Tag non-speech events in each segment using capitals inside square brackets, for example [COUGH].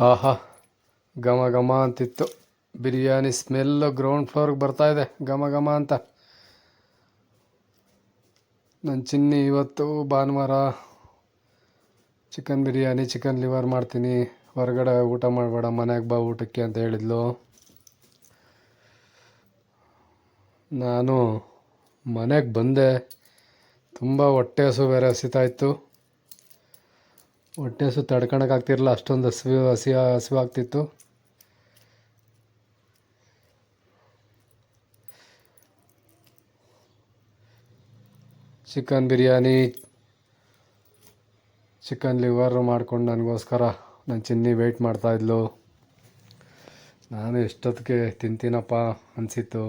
ಆಹಾ, ಘಮ ಘಮ ಅಂತಿತ್ತು. ಬಿರಿಯಾನಿ ಸ್ಮೆಲ್ಲು ಗ್ರೌಂಡ್ ಫ್ಲೋರ್ಗೆ ಬರ್ತಾ ಇದೆ. ಘಮ ಘಮ ಅಂತ. ನನ್ನ ಚಿನ್ನಿ ಇವತ್ತು ಭಾನುವಾರ ಚಿಕನ್ ಬಿರಿಯಾನಿ, ಚಿಕನ್ ಲಿವರ್ ಮಾಡ್ತೀನಿ. ಹೊರಗಡೆ ಊಟ ಮಾಡಬೇಡ, ಮನೆಗೆ ಬಾ ಊಟಕ್ಕೆ ಅಂತ ಹೇಳಿದ್ಲು. ನಾನು ಮನೆಗೆ ಬಂದೆ. ತುಂಬ ಹೊಟ್ಟೆ ಹಸು ಬೇರೆ ಹಸಿತಾ ಇತ್ತು. ಹೊಟ್ಟೆ ಹಸು ತಡ್ಕೊಳಕ್ಕಾಗ್ತಿರಲಿಲ್ಲ ಅಷ್ಟೊಂದು ಹಸಿವು ಹಸಿ ಹಸಿವಾಗ್ತಿತ್ತು ಚಿಕನ್ ಬಿರಿಯಾನಿ, ಚಿಕನ್ ಲಿವರ್ ಮಾಡ್ಕೊಂಡು ನನಗೋಸ್ಕರ ನನ್ನ ಚಿನ್ನಿ ವೆಯ್ಟ್ ಮಾಡ್ತಾಯಿದ್ಲು ನಾನು ಎಷ್ಟೊತ್ತಿಗೆ ತಿಂತೀನಪ್ಪ ಅನಿಸಿತ್ತು.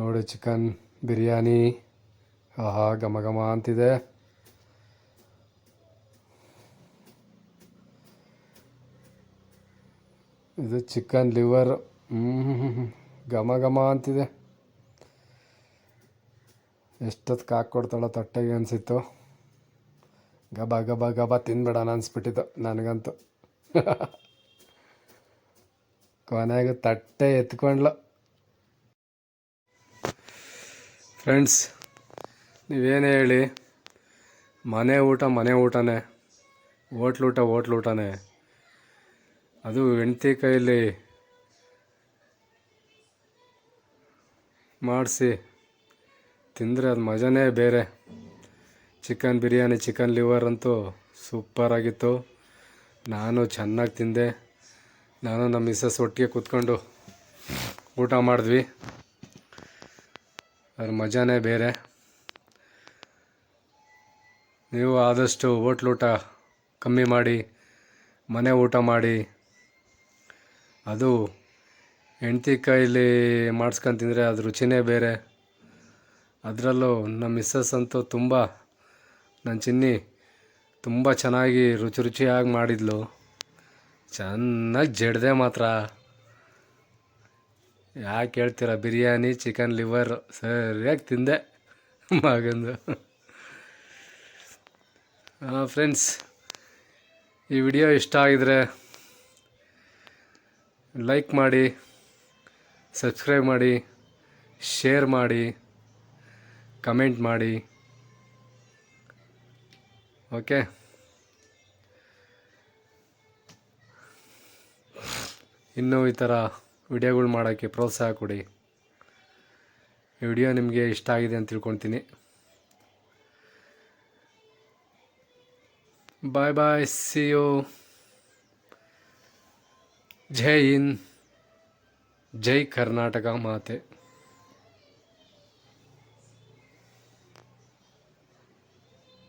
ನೋಡಿ, ಚಿಕನ್, ಬಿರಿಯಾನಿ, ಆಹಾ, ಘಮ ಘಮ ಅಂತಿದೆ. ಇದು ಚಿಕನ್ ಲಿವರ್. ಘಮ ಘಮ ಅಂತಿದೆ. ಎಷ್ಟೊತ್ತಿಗೆ ಹಾಕ್ಕೊಡ್ತಾಳೋ ತಟ್ಟೆಗೆ ಅನಿಸಿತ್ತು. ಗಬ ಗಬ ಗಬ ತಿನ್ಬೇಡ ಅನಿಸ್ಬಿಟ್ಟಿತ್ತು ನನಗಂತೂ. [LAUGHS] ಕೊನೆಗೆ ತಟ್ಟೆ ಎತ್ಕೊಂಡ್ಲು. ಫ್ರೆಂಡ್ಸ್ ನೀವೇನೇ ಹೇಳಿ, ಮನೆ ಊಟ ಮನೆ ಊಟನೇ, ಹೋಟ್ಲ್ ಊಟ ಹೋಟ್ಲ್ ಊಟನೇ. ಅದು ಹೆಂಡ್ತಿ ಕೈಯಲ್ಲಿ ಮಾಡಿಸಿ ತಿಂದರೆ ಅದು ಮಜನೇ ಬೇರೆ. ಚಿಕನ್ ಬಿರಿಯಾನಿ, ಚಿಕನ್ ಲಿವರ್ ಅಂತೂ ಸೂಪರಾಗಿತ್ತು ನಾನು ಚೆನ್ನಾಗಿ ತಿಂದೆ. ನಾನು ನಮ್ಮ ಮಿಸ್ಸಸ್ ಒಟ್ಟಿಗೆ ಕೂತ್ಕೊಂಡು ಊಟ ಮಾಡಿದ್ವಿ. ಅದ್ರ ಮಜಾನೇ ಬೇರೆ. ನೀವು ಆದಷ್ಟು ಓಟ್ಲ್ ಊಟ ಕಮ್ಮಿ ಮಾಡಿ, ಮನೆ ಊಟ ಮಾಡಿ, ಅದು ಹೆಂಡ್ತಿ ಕೈಲಿ ಮಾಡಿಸ್ಕೊಂಡು ತಿಂದರೆ ಅದು ರುಚಿನೇ ಬೇರೆ. ಅದರಲ್ಲೂ ನಮ್ಮ ಮಿಸ್ಸಸ್ ಅಂತೂ ತುಂಬ ನನ್ನ ಚಿನ್ನಿ ತುಂಬ ಚೆನ್ನಾಗಿ ರುಚಿ ರುಚಿಯಾಗಿ ಮಾಡಿದ್ಲು. ಚೆನ್ನಾಗಿ ಜಡ್ದೆ ಮಾತ್ರ. ಯಾಕೆ ಹೇಳ್ತೀರ ಬಿರಿಯಾನಿ ಚಿಕನ್ ಲಿವರ್ ಸರಿಯಾಗಿ ತಿಂದೆ ಮಗಂದು. ಫ್ರೆಂಡ್ಸ್ ಈ ವಿಡಿಯೋ ಇಷ್ಟ ಆಗಿದರೆ ಲೈಕ್ ಮಾಡಿ ಸಬ್ಸ್ಕ್ರೈಬ್ ಮಾಡಿ ಶೇರ್ ಮಾಡಿ ಕಮೆಂಟ್ ಮಾಡಿ. ಓಕೆ ಇನ್ನೂ ಈ ಥರ ವಿಡಿಯೋಗಳು ಮಾಡೋಕ್ಕೆ ಪ್ರೋತ್ಸಾಹ ಕೊಡಿ. ಈ ವಿಡಿಯೋ ನಿಮಗೆ ಇಷ್ಟ ಆಗಿದೆ ಅಂತ ತಿಳ್ಕೊತೀನಿ ಬಾಯ್ ಬಾಯ್ ಸಿ ಯು ಜೈ ಹಿಂದ್, ಜೈ ಕರ್ನಾಟಕ ಮಾತೆ.